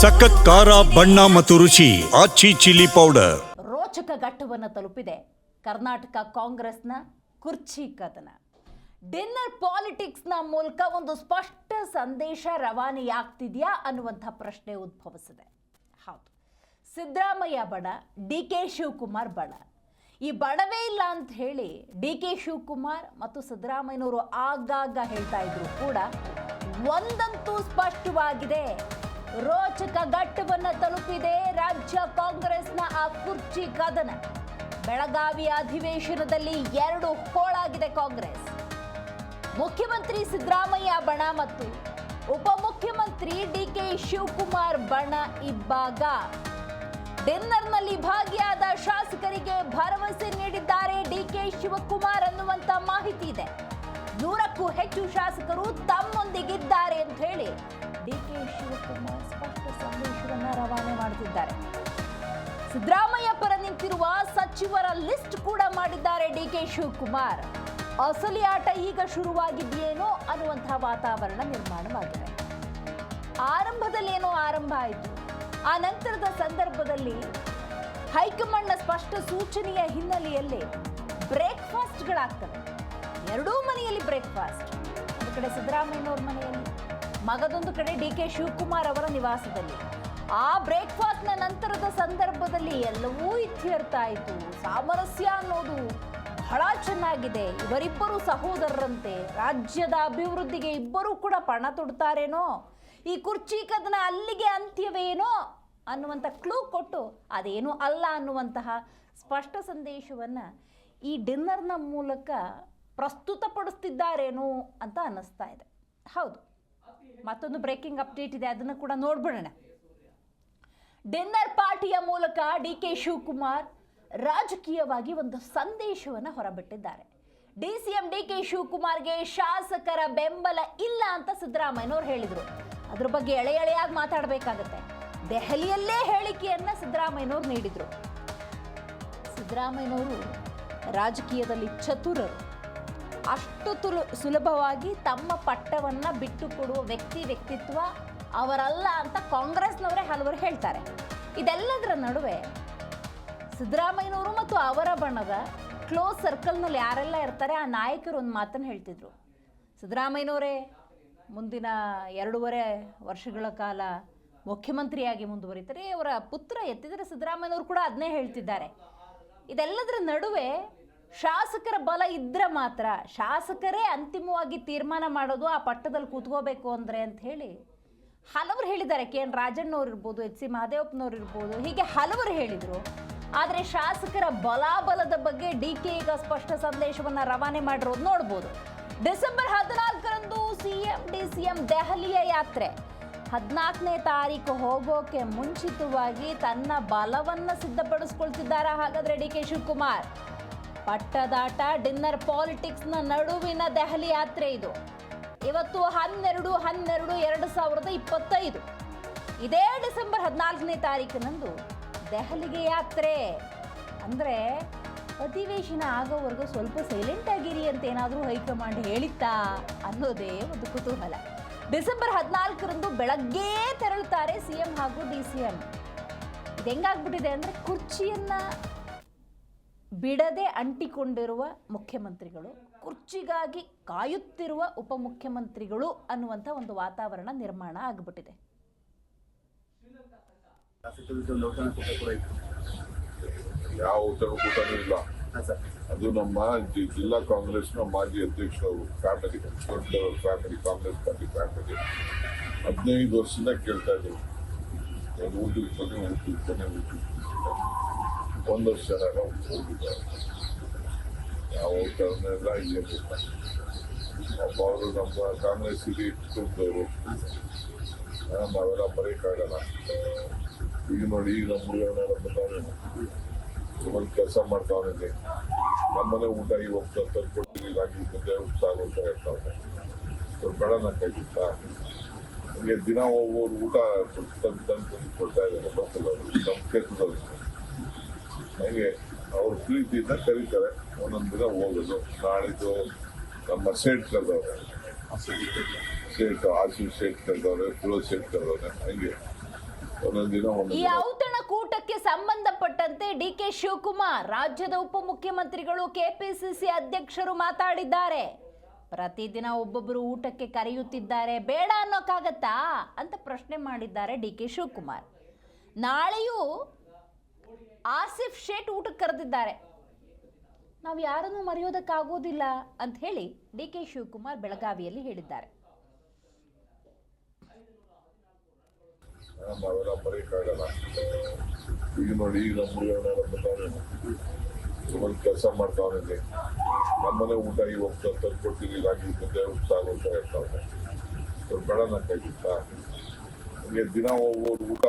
ಸಖತ್ ಖಾರ, ಬಣ್ಣ ಮತ್ತು ರುಚಿ, ಆಚಿ ಚಿಲ್ಲಿ ಪೌಡರ್. ರೋಚಕ ಘಟ್ಟವನ್ನು ತಲುಪಿದೆ ಕರ್ನಾಟಕ ಕಾಂಗ್ರೆಸ್ನ ಕುರ್ಚಿ ಕದನ. ಡಿನ್ನರ್ ಪಾಲಿಟಿಕ್ಸ್ನ ಮೂಲಕ ಒಂದು ಸ್ಪಷ್ಟ ಸಂದೇಶ ರವಾನೆಯಾಗ್ತಿದೆಯಾ ಅನ್ನುವಂಥ ಪ್ರಶ್ನೆ ಉದ್ಭವಿಸಿದೆ. ಹೌದು. ಸಿದ್ದರಾಮಯ್ಯ ಬಣ ಡಿ ಕೆ ಶಿವಕುಮಾರ್ ಬಣ. ಈ ಬಣವೇ ಇಲ್ಲ ಅಂತ ಹೇಳಿ ಡಿ ಕೆ ಶಿವಕುಮಾರ್ ಮತ್ತು ಸಿದ್ದರಾಮಯ್ಯನವರು ಆಗಾಗ ಹೇಳ್ತಾ ಇದ್ರು ಕೂಡ ಒಂದಂತೂ ಸ್ಪಷ್ಟವಾಗಿದೆ. ರೋಚಕ ಘಟ್ಟವನ್ನು ತಲುಪಿದೆ ರಾಜ್ಯ ಕಾಂಗ್ರೆಸ್ನ ಆ ಕುರ್ಚಿ ಕದನ. ಬೆಳಗಾವಿ ಅಧಿವೇಶನದಲ್ಲಿ ಎರಡು ಹೋಳಾಗಿದೆ ಕಾಂಗ್ರೆಸ್. ಮುಖ್ಯಮಂತ್ರಿ ಸಿದ್ದರಾಮಯ್ಯ ಬಣ ಮತ್ತು ಉಪಮುಖ್ಯಮಂತ್ರಿ ಡಿ ಕೆ ಶಿವಕುಮಾರ್ ಬಣ ಇಬ್ಬಾಗ. ಡಿನ್ನರ್ನಲ್ಲಿ ಭಾಗಿಯಾದ ಶಾಸಕರಿಗೆ ಭರವಸೆ ನೀಡಿದ್ದಾರೆ ಡಿ ಕೆ ಶಿವಕುಮಾರ್ ಅನ್ನುವಂತ ಮಾಹಿತಿ ಇದೆ. ನೂರಕ್ಕೂ ಹೆಚ್ಚು ಶಾಸಕರು ತಮ್ಮೊಂದಿಗಿದ್ದಾರೆ ಅಂತ ಹೇಳಿ ಡಿ ಕೆ ಶಿವಕುಮಾರ್ ಸ್ಪಷ್ಟ ಸಂದೇಶವನ್ನು ರವಾನೆ ಮಾಡುತ್ತಿದ್ದಾರೆ ಸಿದ್ದರಾಮಯ್ಯ ಪರ ನಿಂತಿರುವ ಸಚಿವರ ಲಿಸ್ಟ್ ಕೂಡ ಮಾಡಿದ್ದಾರೆ ಡಿಕೆ ಶಿವಕುಮಾರ್ ಅಸಲಿ ಆಟ ಈಗ ಶುರುವಾಗಿದೆಯೇನೋ ಅನ್ನುವಂತಹ ವಾತಾವರಣ ನಿರ್ಮಾಣವಾಗಿದೆ ಆರಂಭದಲ್ಲಿ ಏನೋ ಆರಂಭ ಆಯಿತು. ಆ ನಂತರದ ಸಂದರ್ಭದಲ್ಲಿ ಹೈಕಮಾಂಡ್ನ ಸ್ಪಷ್ಟ ಸೂಚನೆಯ ಹಿನ್ನೆಲೆಯಲ್ಲಿ ಬ್ರೇಕ್ಫಾಸ್ಟ್ಗಳಾಗ್ತವೆ. ಎರಡೂ ಮನೆಯಲ್ಲಿ ಬ್ರೇಕ್ಫಾಸ್ಟ್. ಒಂದು ಕಡೆ ಸಿದ್ದರಾಮಯ್ಯನವ್ರ ಮನೆಯಲ್ಲಿ ಮಗದೊಂದು ಕಡೆ ಡಿ ಕೆ ಶಿವಕುಮಾರ್ ಅವರ ನಿವಾಸದಲ್ಲಿ. ಆ ಬ್ರೇಕ್ಫಾಸ್ಟ್ನ ನಂತರದ ಸಂದರ್ಭದಲ್ಲಿ ಎಲ್ಲವೂ ಇತ್ಯರ್ಥಾಯಿತು ಸಾಮರಸ್ಯ ಅನ್ನೋದು ಬಹಳ ಚೆನ್ನಾಗಿದೆ. ಇವರಿಬ್ಬರು ಸಹೋದರರಂತೆ ರಾಜ್ಯದ ಅಭಿವೃದ್ಧಿಗೆ ಇಬ್ಬರೂ ಕೂಡ ಪಣ ತೊಡ್ತಾರೇನೋ? ಈ ಕುರ್ಚಿ ಕದನ ಅಲ್ಲಿಗೆ ಅಂತ್ಯವೇನೋ? ಅನ್ನುವಂಥ ಕ್ಲೂ ಕೊಟ್ಟು ಅದೇನೂ ಅಲ್ಲ ಅನ್ನುವಂತಹ ಸ್ಪಷ್ಟ ಸಂದೇಶವನ್ನು ಈ ಡಿನ್ನರ್ನ ಮೂಲಕ ಪ್ರಸ್ತುತಪಡಿಸ್ತಿದ್ದಾರೇನೋ ಅಂತ ಅನ್ನಿಸ್ತಾ ಇದೆ. ಹೌದು. ಮತ್ತೊಂದು ಬ್ರೇಕಿಂಗ್ ಅಪ್ಡೇಟ್ ಇದೆ, ಅದನ್ನು ಕೂಡ ನೋಡ್ಬಿಡೋಣ. ಡಿನ್ನರ್ ಪಾರ್ಟಿಯ ಮೂಲಕ ಡಿ ಕೆ ಶಿವಕುಮಾರ್ ರಾಜಕೀಯವಾಗಿ ಒಂದು ಸಂದೇಶವನ್ನು ಹೊರಬಿಟ್ಟಿದ್ದಾರೆ. D C M D K ಶಿವಕುಮಾರ್ಗೆ ಶಾಸಕರ ಬೆಂಬಲ ಇಲ್ಲ ಅಂತ ಸಿದ್ದರಾಮಯ್ಯನವ್ರು ಹೇಳಿದರು. ಅದ್ರ ಬಗ್ಗೆ ಎಳೆ ಎಳೆಯಾಗಿ ಮಾತಾಡಬೇಕಾಗತ್ತೆ. ದೆಹಲಿಯಲ್ಲೇ ಹೇಳಿಕೆಯನ್ನು ಸಿದ್ದರಾಮಯ್ಯನವ್ರು ನೀಡಿದರು. ಸಿದ್ದರಾಮಯ್ಯನವರು ರಾಜಕೀಯದಲ್ಲಿ ಚತುರರು. ಅಷ್ಟು ತುಲು ಸುಲಭವಾಗಿ ತಮ್ಮ ಪಟ್ಟವನ್ನ ಬಿಟ್ಟು ಕೊಡುವ ವ್ಯಕ್ತಿ ವ್ಯಕ್ತಿತ್ವ ಅವರಲ್ಲ ಅಂತ ಕಾಂಗ್ರೆಸ್ನವರೇ ಹಲವರು ಹೇಳ್ತಾರೆ. ಇದೆಲ್ಲದರ ನಡುವೆ ಸಿದ್ದರಾಮಯ್ಯನವರು ಮತ್ತು ಅವರ ಬಣದ ಕ್ಲೋಸ್ ಸರ್ಕಲ್ನಲ್ಲಿ ಯಾರೆಲ್ಲ ಇರ್ತಾರೆ ಆ ನಾಯಕರು ಒಂದು ಮಾತನ್ನು ಹೇಳ್ತಿದ್ರು. ಸಿದ್ದರಾಮಯ್ಯನವರೇ ಮುಂದಿನ ಎರಡೂವರೆ ವರ್ಷಗಳ ಕಾಲ ಮುಖ್ಯಮಂತ್ರಿಯಾಗಿ ಮುಂದುವರಿತಾರೆ. ಅವರ ಪುತ್ರ ಎತ್ತಿದರೆ ಸಿದ್ದರಾಮಯ್ಯನವರು ಕೂಡ ಅದನ್ನೇ ಹೇಳ್ತಿದ್ದಾರೆ. ಇದೆಲ್ಲದರ ನಡುವೆ ಶಾಸಕರ ಬಲ ಇದ್ರೆ ಮಾತ್ರ, ಶಾಸಕರೇ ಅಂತಿಮವಾಗಿ ತೀರ್ಮಾನ ಮಾಡೋದು ಆ ಪಟ್ಟದಲ್ಲಿ ಕೂತ್ಕೋಬೇಕು ಅಂದರೆ ಅಂತ ಹೇಳಿ ಹಲವರು ಹೇಳಿದ್ದಾರೆ. ಕೆ ಎನ್ ರಾಜಣ್ಣವ್ರು ಇರ್ಬೋದು, ಎಚ್ ಸಿ ಮಹದೇವಪ್ಪನವ್ರು ಇರ್ಬೋದು, ಹೀಗೆ ಹಲವರು ಹೇಳಿದರು. ಆದರೆ ಶಾಸಕರ ಬಲಾಬಲದ ಬಗ್ಗೆ ಡಿ ಕೆ ಈಗ ಸ್ಪಷ್ಟ ಸಂದೇಶವನ್ನು ರವಾನೆ ಮಾಡಿರೋದು ನೋಡ್ಬೋದು. ಡಿಸೆಂಬರ್ ಹದಿನಾಲ್ಕರಂದು C M D, C M ದೆಹಲಿಯ ಯಾತ್ರೆ. ಹದಿನಾಲ್ಕನೇ ತಾರೀಕು ಹೋಗೋಕೆ ಮುಂಚಿತವಾಗಿ ತನ್ನ ಬಲವನ್ನು ಸಿದ್ಧಪಡಿಸ್ಕೊಳ್ತಿದ್ದಾರೆ ಹಾಗಾದರೆ ಡಿ ಕೆ ಶಿವಕುಮಾರ್? ಪಟ್ಟದಾಟ, ಡಿನ್ನರ್ ಪಾಲಿಟಿಕ್ಸ್ನ ನಡುವಿನ ದೆಹಲಿ ಯಾತ್ರೆ ಇದು. ಇವತ್ತು ಹನ್ನೆರಡು ಹನ್ನೆರಡು, ಎರಡು ಸಾವಿರದ ಇಪ್ಪತ್ತೈದು. ಇದೇ ಡಿಸೆಂಬರ್ ಹದಿನಾಲ್ಕನೇ ತಾರೀಕಿನಂದು ದೆಹಲಿಗೆ ಯಾತ್ರೆ. ಅಂದರೆ ಅಧಿವೇಶನ ಆಗೋವರೆಗೂ ಸ್ವಲ್ಪ ಸೈಲೆಂಟ್ ಆಗಿರಿ ಅಂತ ಏನಾದರೂ ಹೈಕಮಾಂಡ್ ಹೇಳಿತ್ತಾ ಅನ್ನೋದೇ ಒಂದು ಕುತೂಹಲ. ಡಿಸೆಂಬರ್ ಹದಿನಾಲ್ಕರಂದು ಬೆಳಗ್ಗೆ ತೆರಳುತ್ತಾರೆ ಸಿ ಎಂ ಹಾಗೂ ಡಿ ಸಿ ಎಂ. ಇದು ಹೆಂಗಾಗ್ಬಿಟ್ಟಿದೆ ಅಂದರೆ ಕುರ್ಚಿಯನ್ನು ಬಿಡದೆ ಅಂಟಿಕೊಂಡಿರುವ ಮುಖ್ಯಮಂತ್ರಿಗಳು ಕುರ್ಚಿಗಾಗಿ ಕಾಯುತ್ತಿರುವ ಉಪಮುಖ್ಯಮಂತ್ರಿಗಳು ಅನ್ನುವಂಥ ಒಂದು ವಾತಾವರಣ ನಿರ್ಮಾಣ ಆಗಿಬಿಟ್ಟಿದೆ. ಯಾವ ಉತ್ತರ ಔತಣಕೂಟ ಕೂಡ ಯಾವ ಕೂಟನೂ ಇಲ್ಲ. ಅದು ನಮ್ಮ ಜಿಲ್ಲಾ ಕಾಂಗ್ರೆಸ್ನ ಮಾಜಿ ಅಧ್ಯಕ್ಷರು ಫ್ಯಾಮಿಲಿ ದೊಡ್ಡ ಫ್ಯಾಮಿಲಿ ಕಾಂಗ್ರೆಸ್ ಪಾರ್ಟಿ ಫ್ಯಾಮಿಲಿ ಹದಿನೈದು ವರ್ಷದಿಂದ ಕೇಳ್ತಾ ಇದ್ರು. ಒಂದು ಊಟಕ್ಕೆ ಕೊನೆ ಊಟಕ್ಕೆ ಕೊನೆ ಊಟಕ್ಕೆ ಒಂದು ವರ್ಷ ಜನ ಹೋಗಿದ್ದಾರೆ ಯಾವ ಇಲ್ಲೇ ಗೊತ್ತ ಒಬ್ಬ ಅವರು ನಮ್ಮ ಕಾಂಗ್ರೆಸ್ಸಿಗೆ ಇಟ್ಕೊಂಡವರು ನಾವೆಲ್ಲ ಮರೆಯಕ್ಕಾಗಲ್ಲ ಈಗ ನೋಡಿ ಈಗ ನಮ್ಮ ಹುಡುಗರನ್ನೆಲ್ಲ ಬಂದವ್ರೆ ಒಂದು ಕೆಲಸ ಮಾಡ್ತಾವನಿಗೆ ನಮ್ಮನೆ ಊಟ ಈ ಹೋಗ್ತಾ ರಾಗಿ ಮುದ್ದೆ ಉಪ್ಸಾರು ಅಂತ ಹೇಳ್ತಾವೆ ಇವ್ರು ಬೇಡ ನಂಗೆ ಆಗಿತ್ತಾ ಹಂಗೆ ದಿನ ಹೋಗೋರು ಊಟ ತಂದು ತಂದು ತಂದು ಕೊಡ್ತಾ ಇದ್ದಾರೆ ಬಸ್ಸಲ್ಲಿ ನಮ್ಮ ಕ್ಷೇತ್ರದಲ್ಲಿ ಹಂಗೆ ಅವ್ರ ಪ್ರೀತಿಯಿಂದ ಕರೀತಾರೆ. ಒಂದೊಂದು ದಿನ ಹೋಗೋದು. ನಾಳಿದ್ದು ನಮ್ಮ ಸೇಟ್ ಕರೆದವ್ರೆ ಸೇಟ್ ಆಶೀಶ್ ಸೇಟ್ ಕರೆದವ್ರೆ ಫಿರೋಜ್ ಸೇಟ್ ಕರೆದವ್ರೆ ಹಂಗೆ. ಒಂದೊಂದು ದಿನ ಕೂಟಕ್ಕೆ ಈ ಔತಣಕೂಟಕ್ಕೆ ಸಂಬಂಧಪಟ್ಟಂತೆ ಡಿ ಕೆ ಶಿವಕುಮಾರ್ ರಾಜ್ಯದ ಉಪಮುಖ್ಯಮಂತ್ರಿಗಳು ಕೆಪಿಸಿಸಿ ಅಧ್ಯಕ್ಷರು ಮಾತಾಡಿದ್ದಾರೆ. ಪ್ರತಿದಿನ ಒಬ್ಬೊಬ್ಬರು ಊಟಕ್ಕೆ ಕರೆಯುತ್ತಿದ್ದಾರೆ. ಬೇಡ ಅನ್ನೋಕ್ಕಾಗತ್ತಾ? ಅಂತ ಪ್ರಶ್ನೆ ಮಾಡಿದ್ದಾರೆ ಡಿ ಕೆ ಶಿವಕುಮಾರ್. ನಾಳೆಯೂ ಆಸಿಫ್ ಶೇಟ್ ಊಟಕ್ಕೆ ಕರೆದಿದ್ದಾರೆ. ನಾವು ಯಾರನ್ನೂ ಮರೆಯೋದಕ್ಕಾಗೋದಿಲ್ಲ ಅಂತ ಹೇಳಿ ಡಿ ಕೆ ಶಿವಕುಮಾರ್ ಬೆಳಗಾವಿಯಲ್ಲಿ ಹೇಳಿದ್ದಾರೆ. ನಾವೆಲ್ಲ ಮರೆಯಕ್ಕಾಗಲ್ಲ ಈಗ ನೋಡಿ ಈಗ ನಮ್ಮ ಹುಡುಗನ ಕೆಲಸ ಮಾಡ್ತಾವನಿದೆ ನಮ್ಮನೆ ಊಟ ಈ ತಂದು ಕೊಡ್ತೀನಿ ರಾಗಿ ಮುದ್ದೆ ಉಪ್ಪ ಊಟ ಹಂಗೆ ದಿನ ಹೋಗೋದು ಊಟ.